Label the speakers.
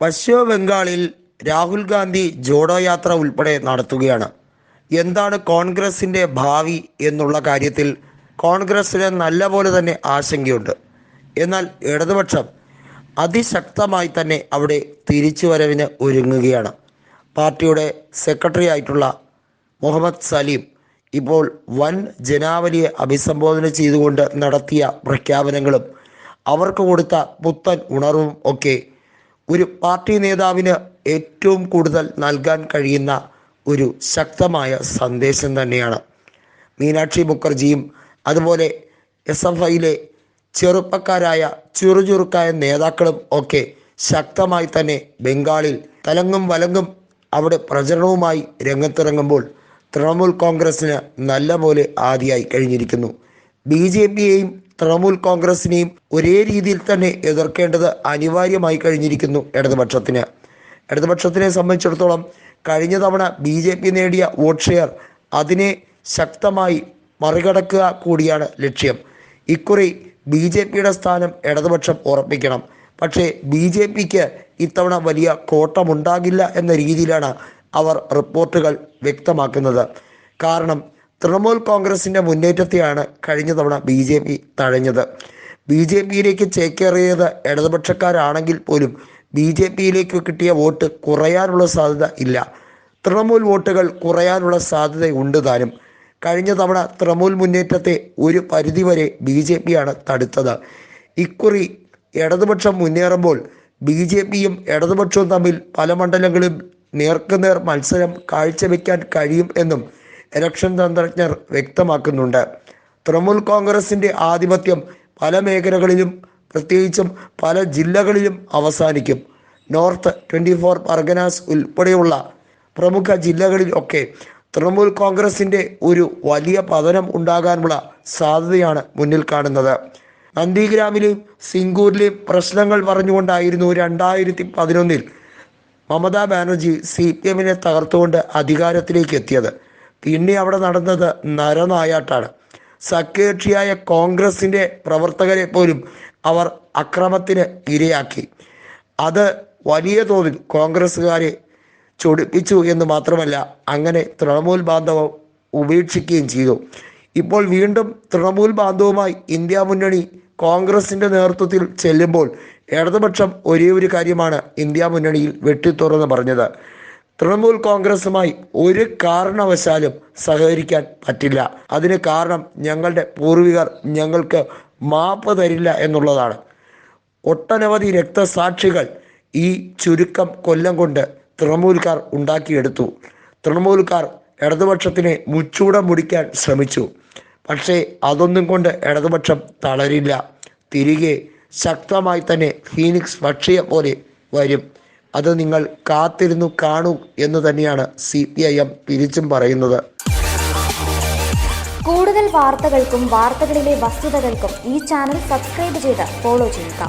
Speaker 1: പശ്ചിമ ബംഗാളിൽ രാഹുൽ ഗാന്ധി ജോഡോ യാത്ര ഉൾപ്പെടെ നടത്തുകയാണ്. എന്താണ് കോൺഗ്രസിന്റെ ഭാവി എന്നുള്ള കാര്യത്തിൽ കോൺഗ്രസ്സിന് നല്ല പോലെ തന്നെ ആശങ്കയുണ്ട്. എന്നാൽ ഇടതുപക്ഷം അതിശക്തമായി തന്നെ അവിടെ തിരിച്ചു വരവിന് ഒരുങ്ങുകയാണ്. പാർട്ടിയുടെ സെക്രട്ടറി ആയിട്ടുള്ള മുഹമ്മദ് സലീം ഇപ്പോൾ വൻ ജനാവലിയെ അഭിസംബോധന ചെയ്തുകൊണ്ട് നടത്തിയ പ്രഖ്യാപനങ്ങളും അവർക്ക് കൊടുത്ത പുത്തൻ ഉണർവും ഒക്കെ ഒരു പാർട്ടി നേതാവിന് ഏറ്റവും കൂടുതൽ നൽകാൻ കഴിയുന്ന ഒരു ശക്തമായ സന്ദേശം തന്നെയാണ്. മീനാക്ഷി മുഖർജിയും അതുപോലെ എസ് എഫ് ഐയിലെ ചെറുപ്പക്കാരായ ചുറുചുറുക്കായ നേതാക്കളും ഒക്കെ ശക്തമായി തന്നെ ബംഗാളിൽ തലങ്ങും വലങ്ങും അവിടെ പ്രചരണവുമായി രംഗത്തിറങ്ങുമ്പോൾ തൃണമൂൽ കോൺഗ്രസിന് നല്ല പോലെ ആദിയായി കഴിഞ്ഞിരിക്കുന്നു. ബി ജെ പിയെയും തൃണമൂൽ കോൺഗ്രസിനെയും ഒരേ രീതിയിൽ തന്നെ എതിർക്കേണ്ടത് അനിവാര്യമായി കഴിഞ്ഞിരിക്കുന്നു ഇടതുപക്ഷത്തിന്. ഇടതുപക്ഷത്തിനെ സംബന്ധിച്ചിടത്തോളം കഴിഞ്ഞ തവണ ബി ജെ പി നേടിയ വോട്ട് ഷെയർ അതിനെ ശക്തമായി മറികടക്കുക കൂടിയാണ് ലക്ഷ്യം. ഇക്കുറി ബി ജെ പിയുടെ സ്ഥാനം ഇടതുപക്ഷം ഉറപ്പിക്കണം. പക്ഷേ ബി ജെ പിക്ക് ഇത്തവണ വലിയ കോട്ടമുണ്ടാകില്ല എന്ന രീതിയിലാണ് അവർ റിപ്പോർട്ടുകൾ വ്യക്തമാക്കുന്നത്. കാരണം തൃണമൂൽ കോൺഗ്രസിന്റെ മുന്നേറ്റത്തെയാണ് കഴിഞ്ഞ തവണ ബി ജെ പി തഴഞ്ഞത്. ബി ജെ പിയിലേക്ക് ചേക്കേറിയത് ഇടതുപക്ഷക്കാരാണെങ്കിൽ പോലും ബി ജെ പിയിലേക്ക് കിട്ടിയ വോട്ട് കുറയാനുള്ള സാധ്യത ഇല്ല. തൃണമൂൽ വോട്ടുകൾ കുറയാനുള്ള സാധ്യതയുണ്ട് താനും. കഴിഞ്ഞ തവണ തൃണമൂൽ മുന്നേറ്റത്തെ ഒരു പരിധിവരെ ബി ജെ പിയാണ് തടുത്തത്. ഇക്കുറി ഇടതുപക്ഷം മുന്നേറുമ്പോൾ ബി ജെ പിയും ഇടതുപക്ഷവും തമ്മിൽ പല മണ്ഡലങ്ങളിലും നേർക്കുനേർ മത്സരം കാഴ്ചവെക്കാൻ കഴിയും എന്നും ഇലക്ഷൻ തന്ത്രജ്ഞർ വ്യക്തമാക്കുന്നുണ്ട്. തൃണമൂൽ കോൺഗ്രസിന്റെ ആധിപത്യം പല മേഖലകളിലും പ്രത്യേകിച്ചും പല ജില്ലകളിലും അവസാനിക്കും. നോർത്ത് ട്വന്റി ഫോർ പർഗനാസ് ഉൾപ്പെടെയുള്ള പ്രമുഖ ജില്ലകളിൽ ഒക്കെ തൃണമൂൽ കോൺഗ്രസിന്റെ ഒരു വലിയ പതനം ഉണ്ടാകാനുള്ള സാധ്യതയാണ് മുന്നിൽ കാണുന്നത്. നന്ദിഗ്രാമിലെയും സിംഗൂരിലെയും പ്രശ്നങ്ങൾ പറഞ്ഞുകൊണ്ടായിരുന്നു രണ്ടായിരത്തി പതിനൊന്നിൽ മമതാ ബാനർജി സി പി എമ്മിനെ തകർത്തുകൊണ്ട് അധികാരത്തിലേക്ക് എത്തിയത്. പിന്നെ അവിടെ നടന്നത് നരനായാട്ടാണ്. സഖ്യകക്ഷിയായ കോൺഗ്രസിന്റെ പ്രവർത്തകരെ പോലും അവർ അക്രമത്തിന് ഇരയാക്കി. അത് വലിയ തോതിൽ കോൺഗ്രസ്സുകാരെ ചൊടിപ്പിച്ചു എന്ന് മാത്രമല്ല അങ്ങനെ തൃണമൂൽ ബാന്ധവം ഉപേക്ഷിക്കുകയും ചെയ്തു. ഇപ്പോൾ വീണ്ടും തൃണമൂൽ ബാന്ധവുമായി ഇന്ത്യ മുന്നണി കോൺഗ്രസിന്റെ നേതൃത്വത്തിൽ ചെല്ലുമ്പോൾ ഇടതുപക്ഷം ഒരേ ഒരു കാര്യമാണ് ഇന്ത്യ മുന്നണിയിൽ വെട്ടിത്തുറന്ന് പറഞ്ഞത്. തൃണമൂൽ കോൺഗ്രസുമായി ഒരു കാരണവശാലും സഹകരിക്കാൻ പറ്റില്ല. അതിന് കാരണം ഞങ്ങളുടെ പൂർവികർ ഞങ്ങൾക്ക് മാപ്പ് തരില്ല എന്നുള്ളതാണ്. ഒട്ടനവധി രക്തസാക്ഷികൾ ഈ ചുരുക്കം കൊല്ലം കൊണ്ട് തൃണമൂൽക്കാർ ഉണ്ടാക്കിയെടുത്തു. തൃണമൂൽക്കാർ ഇടതുപക്ഷത്തിനെ മുച്ചൂടം മുടിക്കാൻ ശ്രമിച്ചു. പക്ഷേ അതൊന്നും കൊണ്ട് ഇടതുപക്ഷം തളരില്ല. തിരികെ ശക്തമായി തന്നെ ഫീനിക്സ് പക്ഷിയെ പോലെ വരും. അത് നിങ്ങൾ കാത്തിരുന്നു കാണൂ എന്ന് തന്നെയാണ് സി പി ഐ എം തിരിച്ചും പറയുന്നത്.
Speaker 2: കൂടുതൽ വാർത്തകൾക്കും വാർത്തകളിലെ വസ്തുതകൾക്കും ഈ ചാനൽ സബ്സ്ക്രൈബ് ചെയ്ത് ഫോളോ ചെയ്യുക.